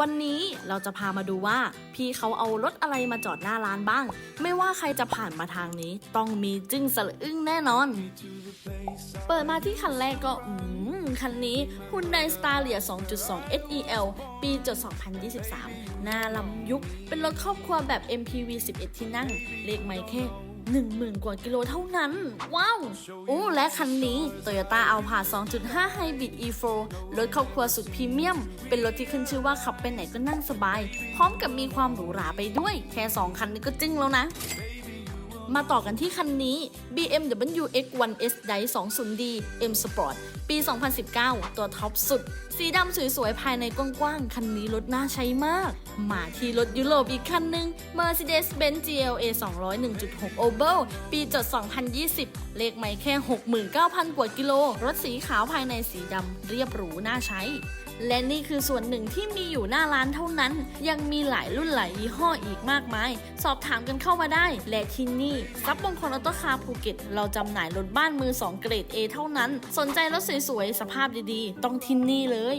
วันนี้เราจะพามาดูว่าพี่เขาเอารถอะไรมาจอดหน้าร้านบ้าง ไม่ว่าใครจะผ่านมาทางนี้ ต้องมีจึ้งสะอึ้งแน่นอน เปิดมาที่คันแรกก็อืมคันนี้ Hyundai Staria 2.2 SEL ปีจด2023 หน้าลำยุค เป็นรถครอบครัวแบบ MPV 11 ที่นั่ง เลขไม่แค่ 10,000 กว่ากิโลเท่านั้น ว้าวโอ้และคันนี้ Toyota a l p a 2.5 Hybrid E4 รถครอบครัวสุดพรีเมียม เป็นรถที่ขึ้นชื่อว่าขับไปไหนก็นั่งสบาย พร้อมกับมีความหรูหราไปด้วย แค่ 2 คันนี้ก็จึ้งแล้วนะ มาต่อกันที่คันนี้ BMW X1 S Drive 20D M Sport ปี 2019 ตัวท็อปสุด สีดำสวยๆ ภายในกว้างๆ คันนี้รถน่าใช้มาก มาที่รถยุโรปอีกคันหนึ่ง Mercedes-Benz GLA 201.6 Oval ปีจด 2020 เลขไม่แค่ 69,000 กว่ากิโล รถสีขาวภายในสีดำเรียบหรูน่าใช้ และนี่คือส่วนหนึ่งที่มีอยู่หน้าร้านเท่านั้น ยังมีหลายรุ่นหลายยี่ห้ออีกมากมาย สอบถามกันเข้ามาได้ และที่นี่ซับมงคลออโต้คาร์ภูเก็ต เราจำหน่ายรถบ้านมือ 2 เกรด A เท่านั้น สนใจรถสวยๆ สภาพดีๆ ต้องที่นี่เลย